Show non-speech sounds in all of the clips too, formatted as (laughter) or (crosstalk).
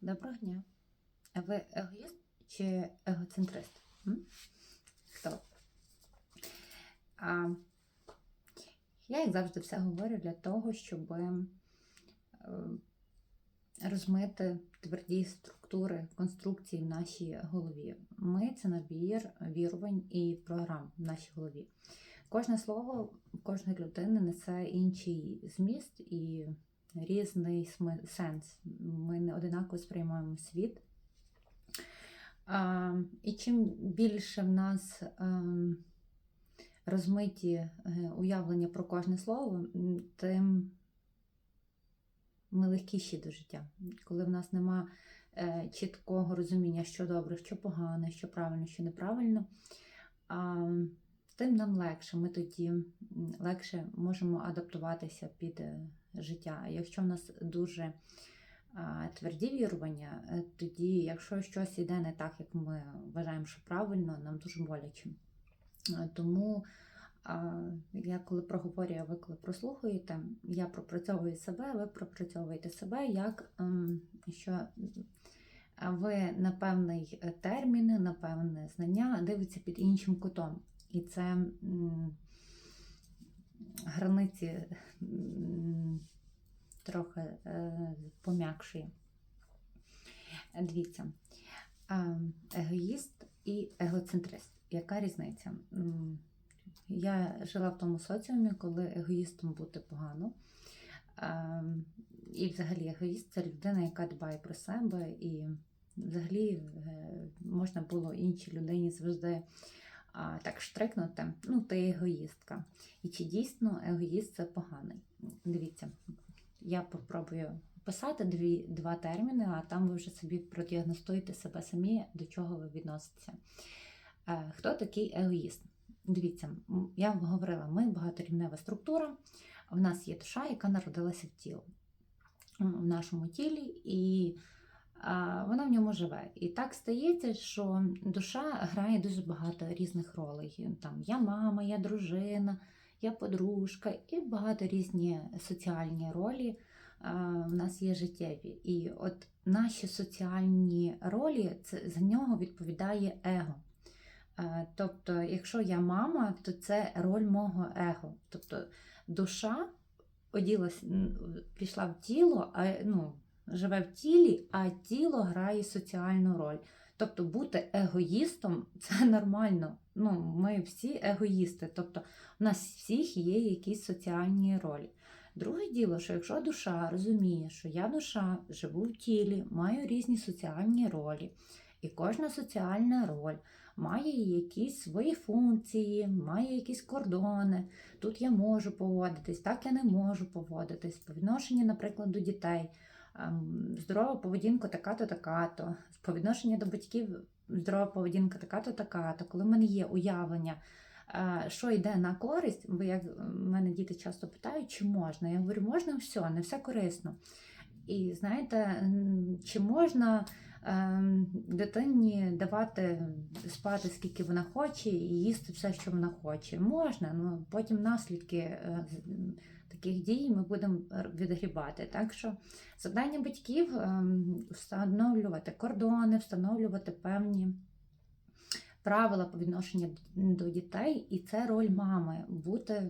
Доброго дня. Ви егоїст чи егоцентрист? М? Хто? А, я, як завжди, все говорю для того, щоб е, розмити тверді структури, конструкції в нашій голові. Ми це набір вірувань і програм в нашій голові. Кожне слово кожної людини несе інший зміст і різний сенс. Ми не одинаково сприймаємо світ. І чим більше в нас ем, розмиті е, уявлення про кожне слово, тим ми легкіші до життя. Коли в нас нема е, чіткого розуміння, що добре, що погано, що правильно, що неправильно, тим нам легше. Ми тоді легше можемо адаптуватися під е, життя. Якщо в нас дуже тверді вірування, е, тоді, якщо щось йде не так, як ми вважаємо, що правильно, нам дуже боляче. Тому я коли проговорюю, ви коли прослухаєте, я пропрацьовую себе, ви пропрацьовуєте себе, як ем, що ви на певний е, термін, на певне знання дивитеся під іншим кутом. І це границі трохи е, пом'якшує. Дивіться, егоїст і егоцентрист. Яка різниця? Я жила в тому соціумі, коли егоїстом бути погано. І взагалі егоїст це людина, яка дбає про себе, і взагалі е, можна було іншій людині завжди а, так штрикнути, ну, ти егоїстка. І чи дійсно егоїст це поганий? Дивіться, я попробую писати дві, два терміни, а там ви вже собі продіагностуєте себе самі, до чого ви відноситеся. Е, Хто такий егоїст? Дивіться, я вам говорила, ми багаторівнева структура. В нас є душа, яка народилася в тіло в нашому тілі, і вона в ньому живе. І так стається, що душа грає дуже багато різних ролей. Там я мама, я дружина, я подружка, і багато різні соціальні ролі в нас є життєві. І от наші соціальні ролі це за нього відповідає его. Тобто, якщо я мама, то це роль мого его. Тобто душа оділась, прийшла в тіло, а ну, живе в тілі, а тіло грає соціальну роль. Тобто бути егоїстом це нормально. Ну, ми всі егоїсти. Тобто, у нас всіх є якісь соціальні ролі. Друге діло, що якщо душа розуміє, що я душа, живу в тілі, маю різні соціальні ролі, і кожна соціальна роль має якісь свої функції, має якісь кордони. Тут я можу поводитись, так я не можу поводитись. По відношенню, наприклад, до дітей. Ем, Здорова поведінка така-то, така-то. По відношенню до батьків здорова поведінка така-то, така-то. Коли в мене є уявлення, е, що йде на користь, бо як мене діти часто питають, чи можна. Я говорю, можна все, не все корисно. І знаєте, чи можна ем, дитині давати спати скільки вона хоче, і їсти все, що вона хоче. Можна, але потім наслідки е, таких дій ми будемо відгрібати. Так що завдання батьків ем, встановлювати кордони, встановлювати певні. Правила по відношенню до дітей, і це роль мами бути,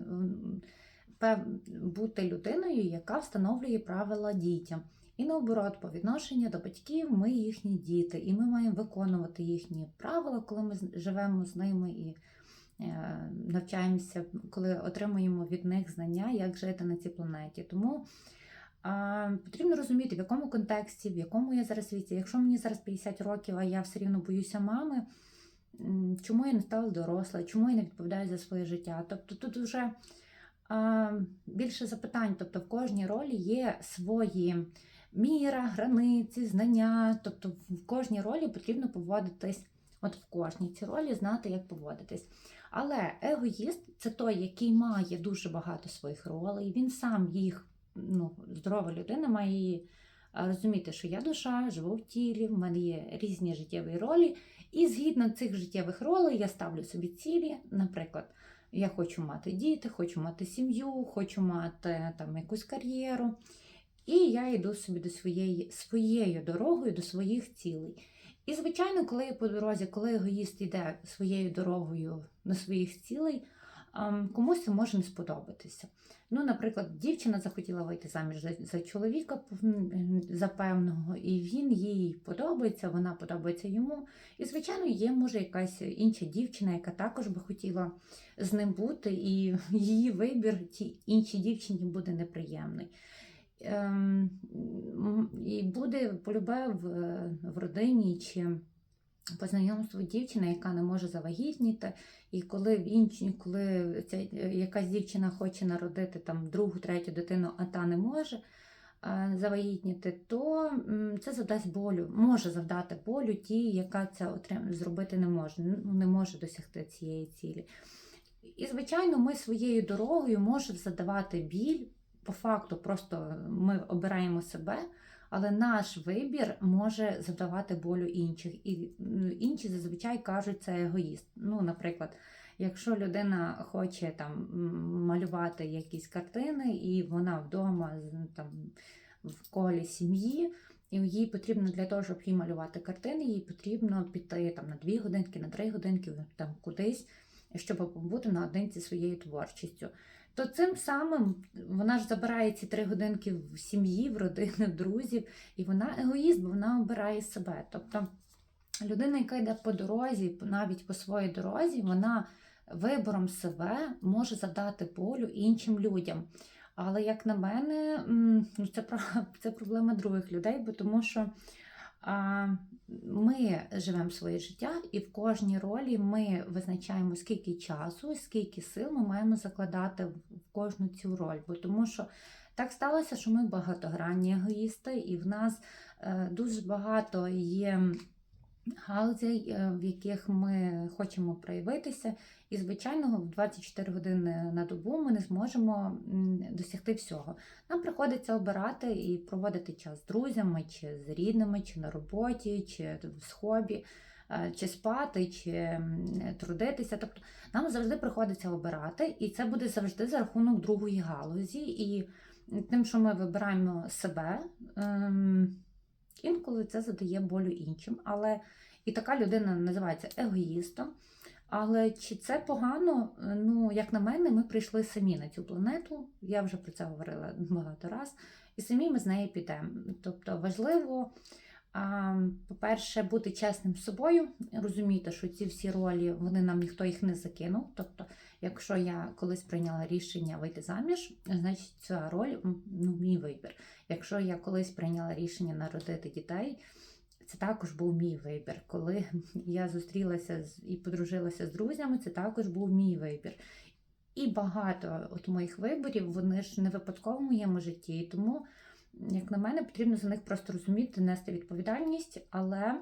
бути людиною, яка встановлює правила дітям. І наоборот, по відношенню до батьків ми їхні діти, і ми маємо виконувати їхні правила, коли ми живемо з ними і е, навчаємося, коли отримуємо від них знання, як жити на цій планеті. Тому потрібно розуміти, в якому контексті, в якому я зараз віці. Якщо мені зараз 50 років, а я все рівно боюся мами, чому я не стала доросла, чому я не відповідаю за своє життя? Тобто тут вже більше запитань, тобто в кожній ролі є свої міра, границі, знання. Тобто в кожній ролі потрібно поводитись, от в кожній цій ролі знати, як поводитись. Але егоїст це той, який має дуже багато своїх ролей, він сам їх, ну, здорова людина має її розуміти, що я душа, живу в тілі, в мене є різні життєві ролі, і згідно цих життєвих ролей я ставлю собі цілі, наприклад. Я хочу мати діти, хочу мати сім'ю, хочу мати там якусь кар'єру. І я йду собі до своєї своєю дорогою, до своїх цілей. І, звичайно, коли по дорозі, коли егоїст йде своєю дорогою до своїх цілей, ем, комусь це може не сподобатися. Ну, наприклад, дівчина захотіла вийти заміж за, за чоловіка за певного, і він їй подобається, вона подобається йому. І, звичайно, є може якась інша дівчина, яка також би хотіла з ним бути, і її вибір тій іншій дівчині буде неприємний. Ем, і буде полюбе в, родині чи по знайомству дівчина, яка не може завагітніти, і коли в іншій, коли ця якась дівчина хоче народити там другу, третю дитину, а та не може е, завагітніти, то це завдасть болю, може завдати болю тій, яка це отрим... зробити не може, ну, не може досягти цієї цілі. І, звичайно, ми своєю дорогою можемо задавати біль. По факту, просто ми обираємо себе, але наш вибір може завдавати болю інших. І інші зазвичай кажуть, це егоїст. Ну, наприклад, якщо людина хоче там малювати якісь картини, і вона вдома там, в колі сім'ї, і їй потрібно для того, щоб їй малювати картини, їй потрібно піти там на дві годинки, на три годинки, там кудись, щоб побути наодинці своєю творчістю. То цим самим вона ж забирає ці три годинки в сім'ї, в родини, в друзів, і вона егоїст, бо вона обирає себе. Тобто людина, яка йде по дорозі, навіть по своїй дорозі, вона вибором себе може задати болю іншим людям. Але, як на мене, ну, це, це проблема других людей, бо тому що а, ми живемо своє життя, і в кожній ролі ми визначаємо, скільки часу, скільки сил ми маємо закладати в кожну цю роль. Бо тому що так сталося, що ми багатогранні егоїсти, і в нас е, дуже багато є галузей, е, в яких ми хочемо проявитися. І, звичайно, в 24 години на добу ми не зможемо досягти всього. Нам приходиться обирати і проводити час з друзями, чи з рідними, чи на роботі, чи в хобі, е, чи спати, чи трудитися. Тобто нам завжди приходиться обирати, і це буде завжди за рахунок другої галузі. І тим, що ми вибираємо себе, ем, інколи це задає болю іншим. Але і така людина називається егоїстом. Але чи це погано? Ну, як на мене, ми прийшли самі на цю планету. Я вже про це говорила багато раз, і самі ми з неї підемо. Тобто важливо, по-перше, бути чесним з собою, розуміти, що ці всі ролі вони нам ніхто їх не закинув. Тобто, якщо я колись прийняла рішення вийти заміж, значить ця роль ну, мій вибір. Якщо я колись прийняла рішення народити дітей. Це також був мій вибір. Коли я зустрілася і подружилася з друзями, це також був мій вибір. І багато от моїх виборів, вони ж не випадково в моєму житті. Тому, як на мене, потрібно за них просто розуміти, нести відповідальність, але,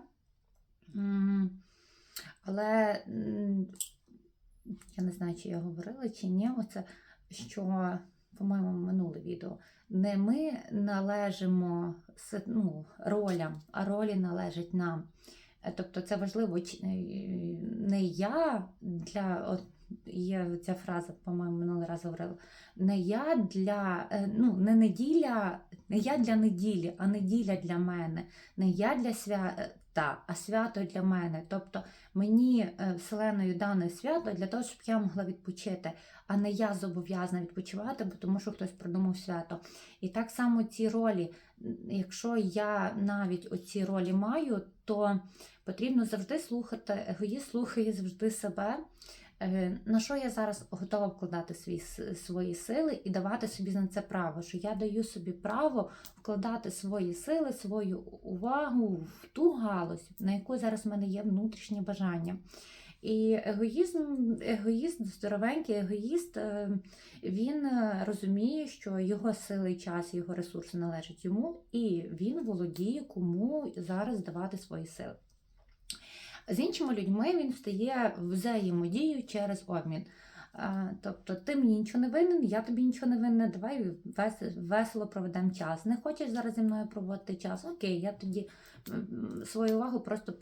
але я не знаю, чи я говорила, чи ні, оце, що, по-моєму, минуле відео. Не ми належимо ну, ролям, а ролі належать нам. Е, Тобто це важливо е, не я для є ця фраза, по-моєму, минулий раз говорила. Не я для е, ну, не неділя, не я для неділі, а неділя для мене. Не я для свята, а свято для мене. Тобто мені е, вселеною дане свято для того, щоб я могла відпочити, а не я зобов'язана відпочивати, бо тому що хтось придумав свято. І так само ці ролі, якщо я навіть оці ролі маю, то потрібно завжди слухати, егоїст слухає завжди себе. Е, На що я зараз готова вкладати свої, свої сили і давати собі на це право, що я даю собі право вкладати свої сили, свою увагу в ту галузь, на яку зараз в мене є внутрішнє бажання. І егоїзм, егоїст, здоровенький егоїст, е, він розуміє, що його сили, і час, його ресурси належать йому, і він володіє, кому зараз давати свої сили. З іншими людьми він встає в взаємодію через обмін. Тобто ти мені нічого не винен, я тобі нічого не винна, давай вес- весело проведемо час. Не хочеш зараз зі мною проводити час? Окей, я тоді свою увагу просто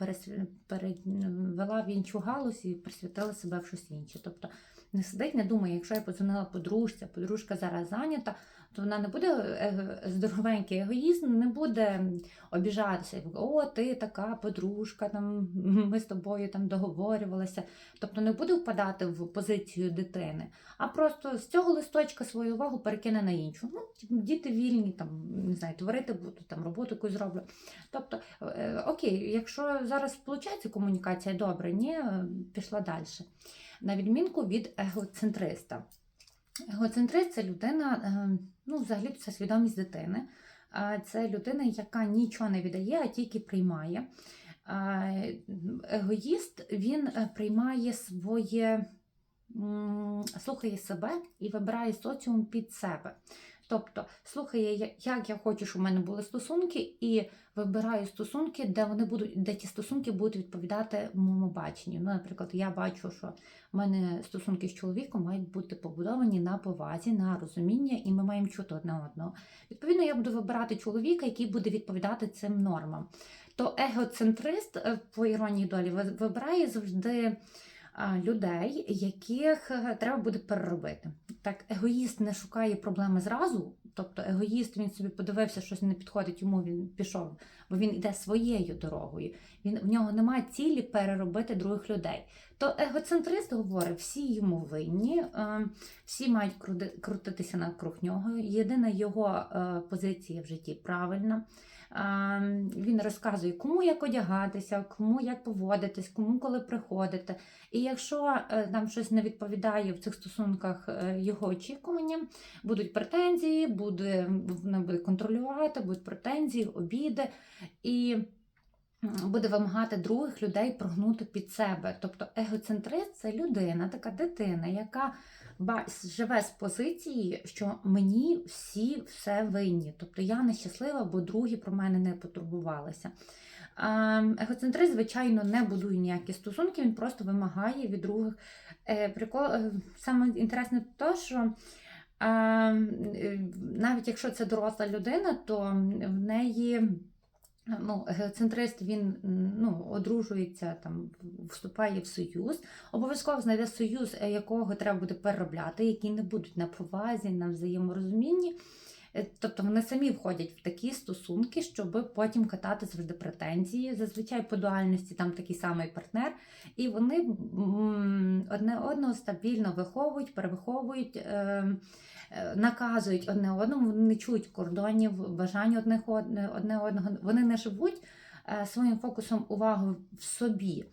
перевела в іншу галузь і присвятила себе в щось інше. Тобто не сидить, не думає, якщо я подзвонила подружця, подружка зараз зайнята, то вона не буде е, здоровенький егоїзм, не буде обіжатися. О, ти така подружка, там (laughs) ми з тобою там договорювалися. Тобто не буде впадати в позицію дитини, а просто з цього листочка свою увагу перекине на іншу. Ну, типу, діти вільні, там не знаю, творити буду, там роботу якусь зроблю. Тобто, е, окей, якщо зараз виходить комунікація добре, ні, е, пішла далі. На відмінку від егоцентриста. Егоцентрист це людина, ну, взагалі це свідомість дитини. Це людина, яка нічого не віддає, а тільки приймає. Егоїст він е, приймає своє, слухає себе і вибирає соціум під себе. Тобто слухає, я- як я хочу, щоб у мене були стосунки, і вибираю стосунки, де вони будуть, де ті стосунки будуть відповідати моєму баченню. Ну, наприклад, я бачу, що в мене стосунки з чоловіком мають бути побудовані на повазі, на розуміння, і ми маємо чути одне одного. Відповідно, я буду вибирати чоловіка, який буде відповідати цим нормам. То егоцентрист, е, по іронії долі, вибирає завжди людей, яких е, треба буде переробити. Так, егоїст не шукає проблеми зразу. Тобто егоїст він собі подивився, щось не підходить йому, він пішов, бо він йде своєю дорогою. Він в нього немає цілі переробити других людей. То егоцентрист говорить, всі йому винні, е, всі мають крути- крутитися навкруг нього. Єдина його е, позиція в житті правильна. А, Він розказує, кому як одягатися, кому як поводитись, кому коли приходити. І якщо е, нам щось не відповідає в цих стосунках е, його очікуванням, будуть претензії, буде, вона буде контролювати, будуть претензії, обіди. І буде вимагати других людей прогнути під себе. Тобто егоцентрист це людина, така дитина, яка живе з позиції, що мені всі все винні. Тобто я нещаслива, бо другі про мене не потурбувалися. Егоцентрист, звичайно, не будує ніякі стосунки, він просто вимагає від других. Е, Прикол, е, саме інтересне те, що е, навіть якщо це доросла людина, то в неї ну, геоцентрист він ну, одружується, там, вступає в союз, обов'язково знайде союз, е, якого треба буде переробляти, які не будуть на повазі, на взаєморозумінні. Е, Тобто вони самі входять в такі стосунки, щоб потім катати завжди претензії. Зазвичай по дуальності там такий самий партнер, і вони одне одного стабільно виховують, перевиховують. Е, е, Наказують одне одному, вони не чують кордонів, бажань одне, одного. Вони не живуть своїм фокусом уваги в собі,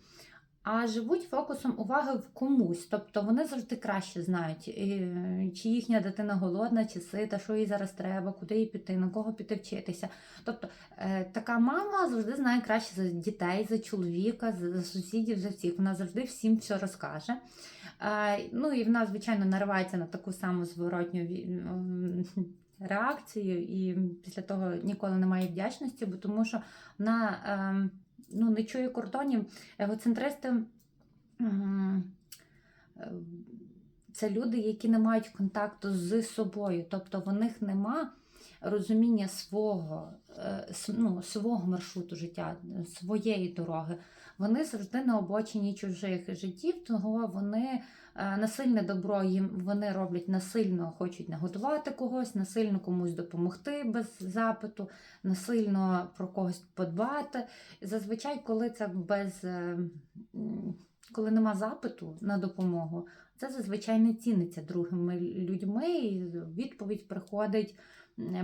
а живуть фокусом уваги в комусь. Тобто вони завжди краще знають, е, чи їхня дитина голодна, чи сита, що їй зараз треба, куди їй піти, на кого піти вчитися. Тобто е, така мама завжди знає краще за дітей, за чоловіка, за сусідів, за всіх. Вона завжди всім все розкаже. Ну і вона, звичайно, наривається на таку саму зворотню реакцію, і після того ніколи немає вдячності, бо тому що вона ем, ну, не чує кордонів. Егоцентристи е, це люди, які не мають контакту з собою, тобто в них нема розуміння свого, е, ну, свого маршруту життя, своєї дороги. Вони завжди на обочині чужих життів, того вони насильне добро їм вони роблять насильно, хочуть нагодувати когось, насильно комусь допомогти без запиту, насильно про когось подбати. Зазвичай, коли це без е, коли нема запиту на допомогу, це зазвичай не ціниться другими людьми. І відповідь приходить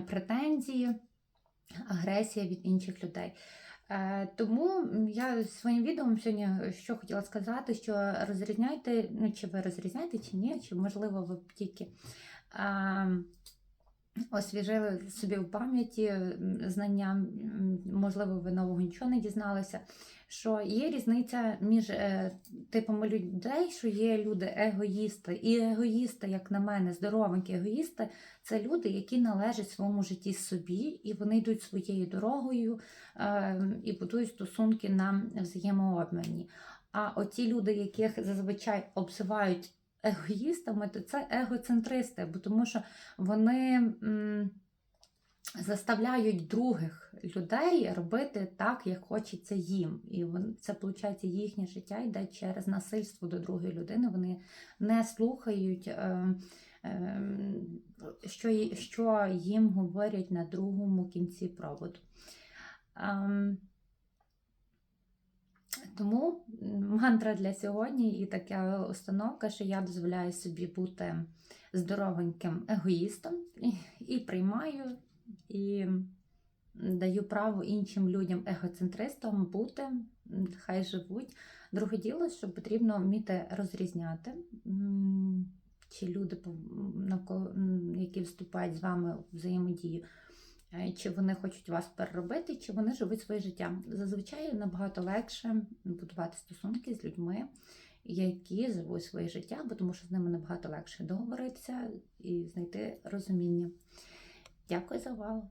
претензії, агресія від інших людей. Е, Тому я своїм відео сьогодні що хотіла сказати, що розрізняйте, ну чи ви розрізняєте, чи ні, чи можливо ви тільки а, освіжили собі в пам'яті знання, можливо, ви нового нічого не дізналися. Що є різниця між е, типами людей, що є люди егоїсти, і егоїсти, як на мене, здоровенькі егоїсти, це люди, які належать своєму житті собі, і вони йдуть своєю дорогою е, і будують стосунки на взаємообміні. А оті люди, яких зазвичай обзивають егоїстами, то це егоцентристи, бо тому що вони заставляють других людей робити так, як хочеться їм. І це, виходить, їхнє життя йде через насильство до другої людини. Вони не слухають. Е, ем, що, що їм говорять на другому кінці проводу. Тому мантра для сьогодні і така установка, що я дозволяю собі бути здоровеньким егоїстом і, приймаю, і даю право іншим людям, егоцентристам бути, хай живуть. Друге діло, що потрібно вміти розрізняти, чи люди, які вступають з вами у взаємодію, чи вони хочуть вас переробити, чи вони живуть своє життя. Зазвичай набагато легше будувати стосунки з людьми, які живуть своє життя, бо тому що з ними набагато легше договоритися і знайти розуміння. Дякую за увагу!